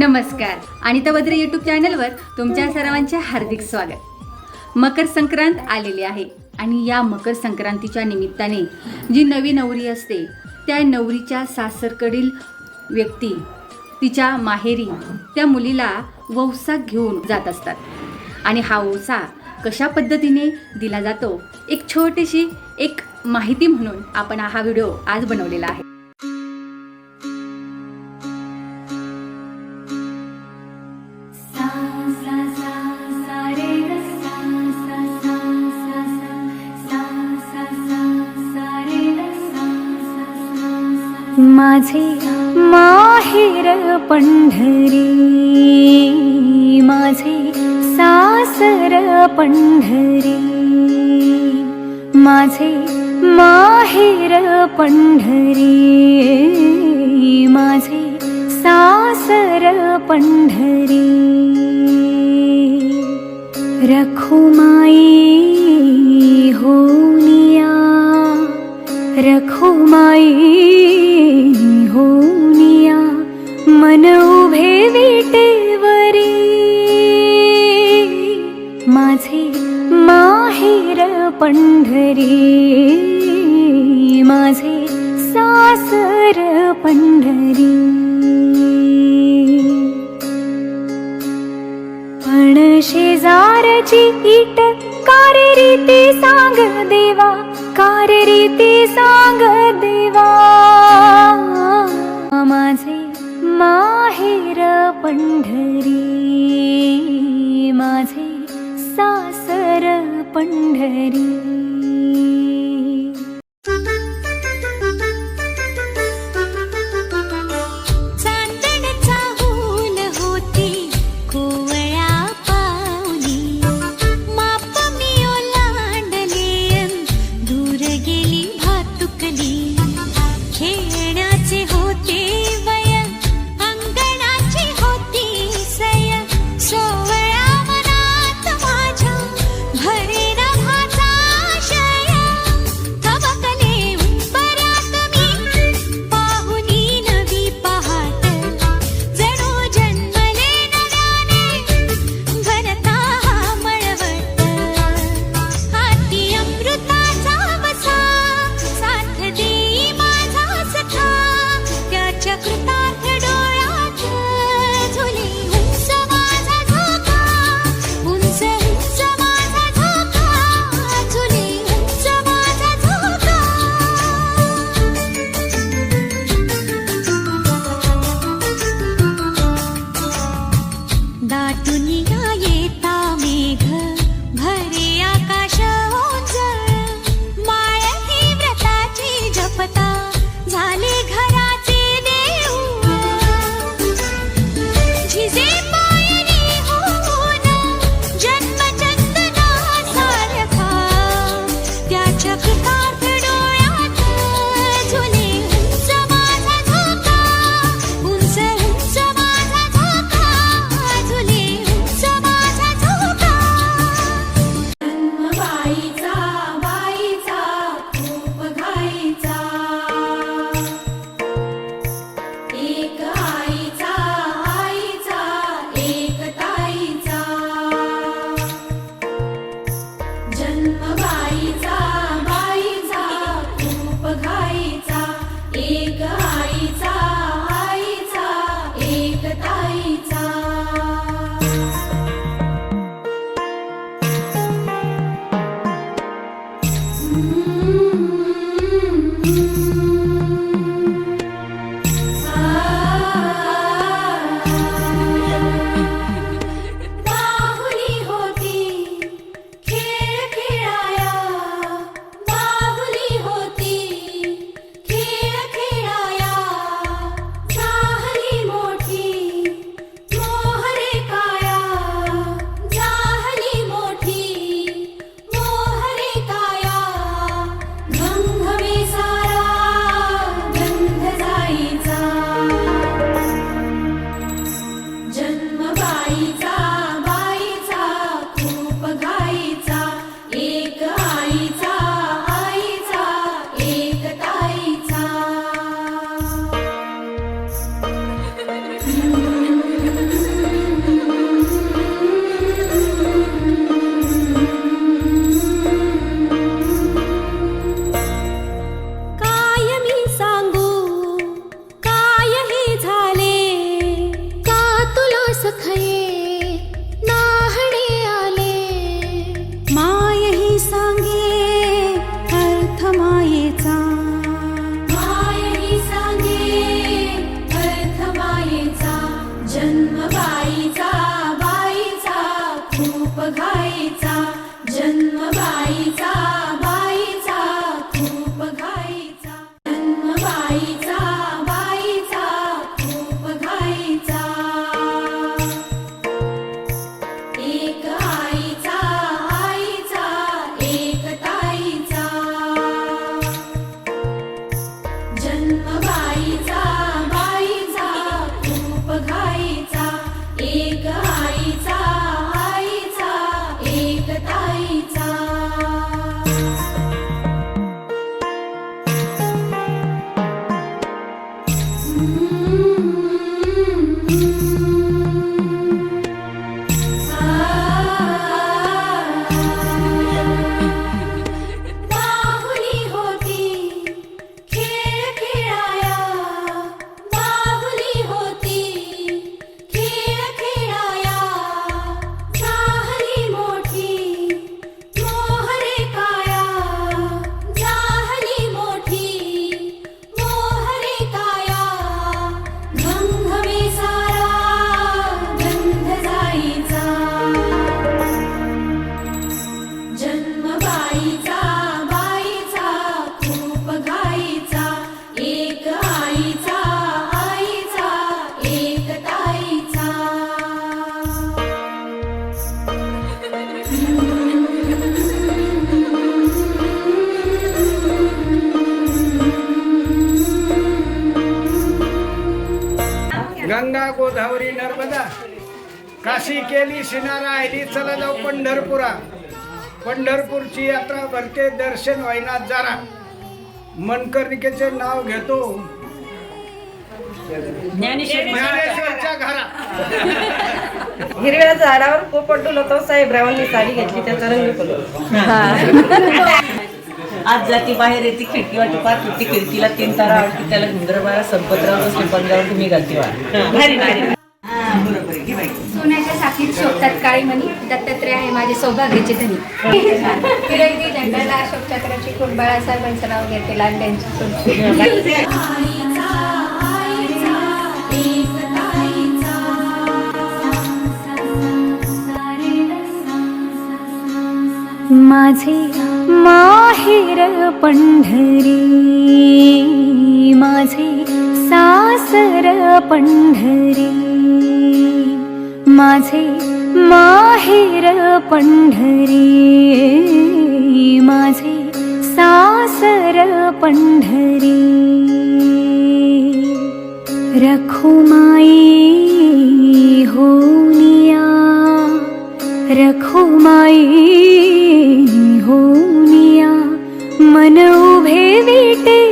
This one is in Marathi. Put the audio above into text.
नमस्कार. अनिता बद्रे यूट्यूब चॅनलवर तुमच्या सर्वांचे हार्दिक स्वागत. मकर संक्रांत आलेली आहे आणि या मकर संक्रांतीच्या निमित्ताने जी नवी नवरी असते त्या नवरीच्या सासरकडील व्यक्ती तिच्या माहेरी त्या मुलीला वौसा घेऊन जात असतात. आणि हा वौसा कशा पद्धतीने दिला जातो एक छोटीशी एक माहिती म्हणून आपण हा व्हिडिओ आज बनवलेला आहे. माझे माहेर पंढरी माझे सासर पंढरी माझे माहेर पंढरी माझे सासर पंढरी. रखुमाई होनिया रखुमाई होनिया मन उभे विटेवरी माझे माहेर पंढरी माझे सासर पंढरी। पण शेजारची इट कारे रीती सांग देवा कार रीती सांग देवा. माझे माहेर पंढरी माझे सासर पंढरी. गंगा गोदावरी नर्मदा. काशी केली शिनारा आयली चला जाऊ पंढरपुरा. पंढरपूरची यात्रा भरते दर्शन व्हायनात जरा. मनकर्णिकेचे नाव घेतो. ज्ञानेश्वरच्या घरा. हिरव्या झाडावर पोपट डुलतो साहेबरावांनी साडी घेतली त्याचा रंग आज जाती बाहेर येते खिडकी वाटी पाहत होती खिडकीला तीन तारा आवडती त्याला गुंदरबाळा संपतराव बसले पंजावर तुम्ही घालती भारी भारी. बरोबर आहे, घे बाई. सोन्याच्या साखीत शोभतात काळी मणी दत्तात्रय आहे माझे सौभाग्याचे धनी. फिरंगी झेंड्याला अशोक चक्राची खून बाळासाहेबांचं नाव घेते लांड्यांची माझे माहेर पंढरी माझे सासर पंढरी माझे माहेर पंढरी माझे सासर पंढरी. रखुमाई रखो माई होनिया मन उभे वेटे